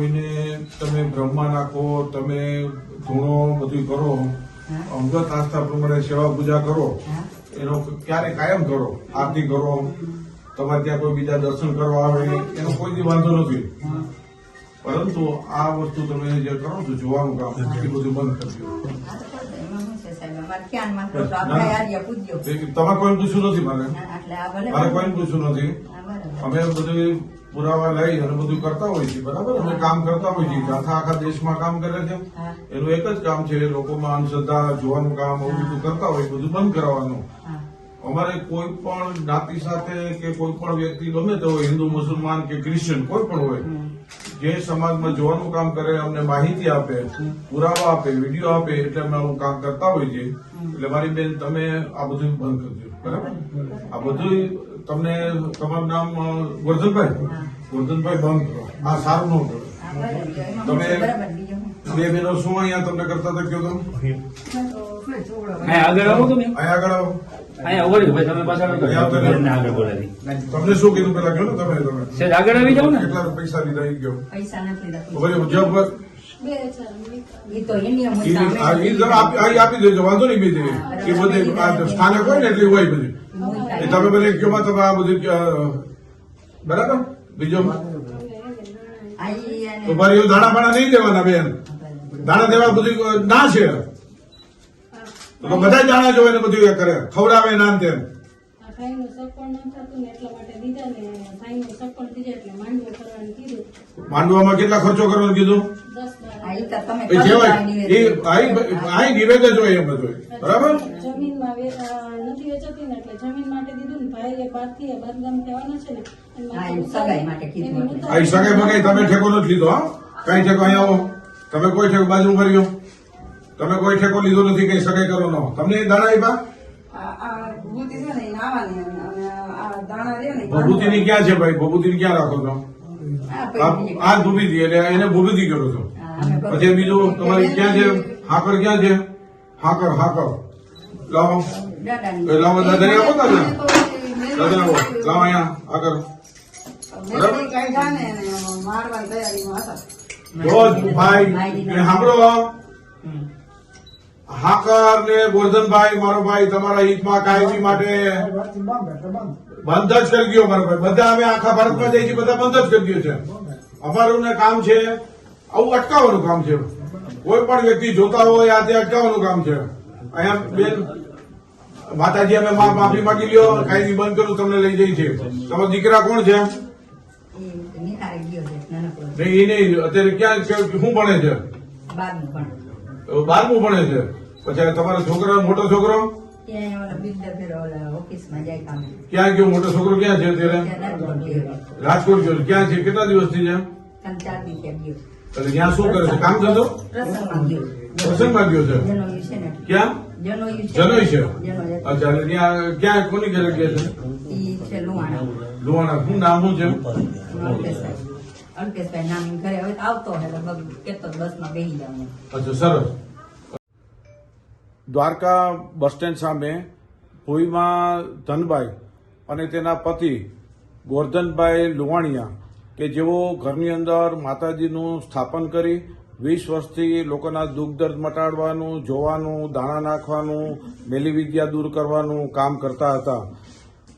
કોઈને તમે બ્રહ્મા નાખો તમે ધૂણો બધું કરો. અંગત આસ્થા પ્રમાણે સેવા પૂજા કરો એનો ક્યારે કાયમ કરો આરતી કરો તમારે ત્યાં કોઈ બીજા દર્શન કરવા આવે એનો કોઈ વાંધો નથી. પરંતુ આ વસ્તુ તમે જે કરો છો જોવાનું કામ એ બધું બંધ કરી દો. આ તો કરતો એમાં શું છે સાહેબ. અમારે ક્યાં માત્ર તો આપણે આર્ય પૂજ્યો. તે- તમારે કોઈ પૂછ્યું નથી મારે? મારે કોઈ પૂછ્યું નથી? અમે બધું પુરાવા લઈ અને બધું કરતા હોઈએ છીએ બરાબર? અમે કામ કરતા હોઈએ છીએ આખા આખા દેશમાં કામ કરે છે. એનું એક જ કામ છે લોકોમાં અંધશ્રદ્ધા જોવાનું કામ એવું બધું કરતા હોય બધું બંધ કરાવવાનું. અમારે કોઈ પણ જ્ઞાતિ સાથે કે કોઈ પણ વ્યક્તિ ગમે તે હોય હિન્દુ મુસલમાન કે ક્રિશ્ચિયન કોઈ પણ હોય જે સમાજમાં જોવાનું કામ કરે અમને માહિતી આપે પુરાવા આપે વીડિયો આપે એટલે અમે આવું કામ કરતા હોઈએ છીએ. એટલે મારી બેન તમે આ બધું બંધ કરજો બરાબર? આ બધું તમને તમારું નામ વર્ધનભાઈ વર્ધનભાઈ? હા. બંધ આ સારું ન કરો હા, બરાબર. એમાં શું? તમે-? બે બહેનો શું અહીંયા તમને કરતા હતા કયો તમે આગળ આવો તમે અહીંયા આગળ આવો તમને શું કીધું પેલા કહ્યું તમે તમે? આગળ આવી જાઓ ને. કેટલા પૈસા લીધા ગયો. પૈસા નથી લેતા. આપી દેજો વાંધો નહીં બીજી એ બધી સ્થાનક હોય ને એટલી હોય બધું. એ તમે બધી કયો તમે આ બધું બરાબર? બીજો? તો મારે એવું દાણા બાણા નહીં દેવાના બેન. દાણા દેવા બધું ના છે. તો બધા દાણા જોવે ને બધું એ કરે. ખવડાવે ના તેમ. આ સપણ ન થતું ને એટલા માટે દીધા ને સપણ સગપણ દીધા એટલે માંડવો કરવાનું કીધું. માંડવામાં કેટલા ખર્ચો કરવાનું કીધું? તમે એ કરો જેવાય આ નિવેદન. એ આઈ આઈ નિવેદ જ હોય એમ બધું બરાબર? જમીનમાં વે- અ, નથી વેચાતી ને એટલે જમીન માટે દીધું ને ભાઈએ બહારથી બાંધકામ થવાના છે ને. એની હા, માટે એ સગાઈ માટે કીધું એની સગાઈ બગાઈ તમે ઠેકો નથી લીધો હા? કઈ ઠેકો અહીં આવો? તમે કોઈ ઠેકો બાજુ કર્યો તમે કોઈ ઠેકો લીધો નથી કઈ સગાઈ કરો ન તમને એ દાણા આપ્યા છે ને એ નાવાની અને આ દાણા રહ્યો ને એ ભભૂતિની ક્યાં છે ભાઈ? ભભૂતિની ક્યાં રાખો છો? આ ભૂમિતિ એટલે એને ભૂમિતિ કરો છો. પછી બીજું તમારી ક્યાં છે? હાકર ક્યાં છે? હાકર હાકર. લાવો. લાવો દાદાને આપો તા ને તો એ આપો લાવો અહીંયા હાકર. મેં કઈ જાણે ને મારવાની તૈયારીમાં હતા. જો ભાઈ સાંભળો. હાકર ને ગોરધનભાઈ મારો ભાઈ તમારા હિતમાં કાયમી માટે બંધ જ કરી ગયો મારો ભાઈ. બધા અમે આખા ભારતમાં જઈએ છીએ બધા બંધ જ કરી ગયો છે. અમારું ને કામ છે આવું અટકાવવાનું કામ છે. કોઈ પણ વ્યક્તિ જોતા હોય આ તે અટકાવવાનું કામ છે. અહીંયા બેન માતાજી અમે મા- માફી માંગી લ્યો કાયમી બંધ કરું તમને લઈ જઈ છે. તમારા દીકરા કોણ છે. નહીં એ નહીં અત્યારે ક્યાં શું ભણે છે? બારમું ભણે છે? પછી તમારો છોકરો મોટો છોકરો. ક્યાં ગયો? મોટો છોકરો ક્યાં છે અત્યારે. રાજકોટ ગયો. છે. ક્યાં છે? કેટલા દિવસથી છે ત્રણ ચાર દી ત્યાં એટલે ત્યાં શું કરે છે? કામ ધંધો? પ્રસંગમાં ગયો. છે? છે. ક્યાં? જનોઈ છે. છે? એટલે અચ્છા એટલે ત્યાં ક્યાં કોની ઘરે ગયા છે. લુવાણા શું નામ શું છે? અલ્પેશભાઈ. નામ ઘરે હવે આવતો લગભગ કેતો બસમાં બેસી જાવ અચ્છા સરસ. દ્વારકા બસ સ્ટેન્ડ સામે ભુઈમાં ધનભાઈ અને તેના પતિ ગોરધનભાઈ લુવાણિયા કે જેઓ ઘરની અંદર માતાજીનું સ્થાપન કરી વીસ વર્ષથી લોકોના દુઃખ દર્દ મટાડવાનું, જોવાનું, દાણા નાખવાનું મેલી વિદ્યા દૂર કરવાનું કામ કરતા હતા.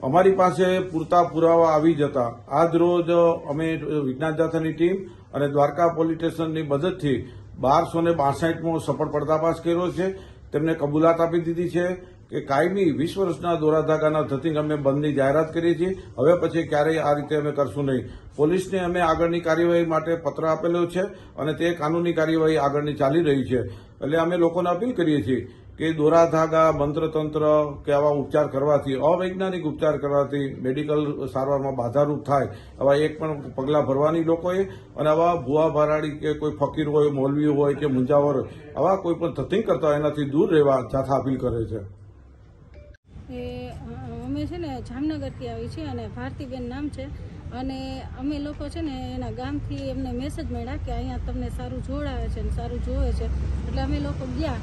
અમારી પાસે પૂરતા પુરાવા આવી જતા. આજ રોજ અમે વિજ્ઞાન જાથાની ટીમ અને દ્વારકા પોલીસ સ્ટેશનની મદદથી બારસો ને બાસઠમો સફળ પર્દાફાશ કર્યો છે. તેમને કબૂલાત આપી દીધી છે કે કાયમી વીસ વર્ષના દોરાધાગાના ધતિંગ અમે બંધની જાહેરાત કરીએ છીએ. હવે પછી ક્યારેય આ રીતે અમે કરશું નહીં. પોલીસને અમે આગળની કાર્યવાહી માટે પત્ર આપેલો છે અને તે કાનૂની કાર્યવાહી આગળની ચાલી રહી છે. એટલે અમે લોકોને અપીલ કરીએ છીએ કે દોરા ધાગા મંત્રતંત્ર કે આવા ઉપચાર કરવાથી, અવૈજ્ઞાનિક ઉપચાર કરવાથી મેડિકલ સારવારમાં બાધારૂપ થાય, આવા એક પણ પગલાં ભરવાની લોકોએ, અને આવા ભુવા ભરાડી કે કોઈ ફકીર હોય, મૌલવી હોય કે મુંજાવર, આવા કોઈ પણ ધતિંગ કરતા હોય એનાથી દૂર રહેવા જાથા અપીલ કરે છે. અમે છે ને જામનગરથી આવી છીએ અને ભારતીબેન નામ છે. અને અમે લોકો છે ને એના ગામથી એમને મેસેજ મળ્યા કે અહીંયા તમને સારું જોડાવે છે ને સારું જોવે છે. એટલે અમે લોકો ગયા.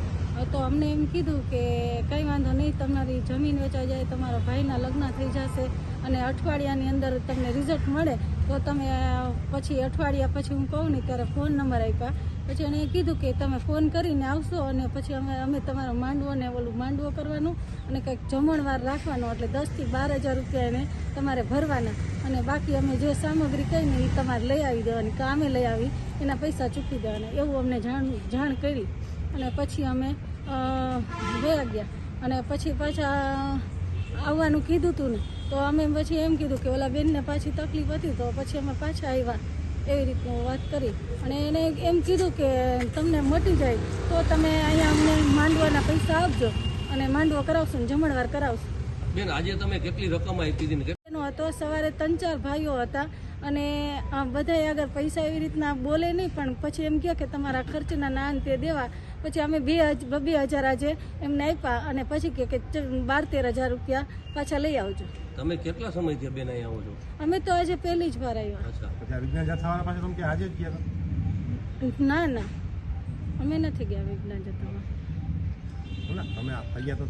તો અમને એમ કીધું કે કંઈ વાંધો નહીં, તમારી જમીન વેચાઈ જાય, તમારા ભાઈના લગ્ન થઈ જશે અને અઠવાડિયાની અંદર તમને રિઝલ્ટ મળે. તો તમે પછી અઠવાડિયા પછી હું કહું ને ત્યારે ફોન નંબર આપ્યા. પછી એણે કીધું કે તમે ફોન કરીને આવશો અને પછી અમે અમે તમારો માંડવો ને ઓલું માંડવો કરવાનું અને કંઈક જમણવાર રાખવાનો, એટલે દસથી બાર હજાર રૂપિયા એને તમારે ભરવાના. અને બાકી અમે જે સામગ્રી કહીને એ તમારે લઈ આવી દેવાની, કે અમે લઈ આવી, એના પૈસા ચૂકવી દેવાના. એવું અમને જાણ જાણ કરી. અને પછી અમે ગયા ગયા. અને પછી પાછા આવવાનું કીધું હતું ને, તો અમે પછી એમ કીધું કે ઓલા બેનને પાછી તકલીફ હતી, તો પછી અમે પાછા આવ્યા. એવી રીતનું વાત કરી. અને એને એમ કીધું કે તમને મટી જાય તો તમે અહીંયા અમને માંડવાના પૈસા આપજો અને માંડવો કરાવશો ને જમણવાર કરાવશો. બેન આજે તમે કેટલી રકમ આપી હતી એનો હતો સવારે ત્રણ ચાર ભાઈઓ હતા અને બધા આગળ પૈસા એવી રીતના બોલે નહીં પણ પછી એમ કહે કે તમારા ખર્ચના ના અંતે દેવા. પછી અમે બે બે હજાર આજે એમને આપ્યા અને પછી કે બાર તેર હજાર રૂપિયા પાછા લઈ આવજો. તમે કેટલા સમયથી બેન અહીંયા આવો છો? અમે તો આજે પહેલી જ વાર આવ્યા. અચ્છા. પછી વિજ્ઞાન જથ્થાવાળા પાસે તમે કે આજે જ ગયા હતા? ના ના. અમે નથી ગયા વિજ્ઞાન બોલા તમે આ ફર્યા તો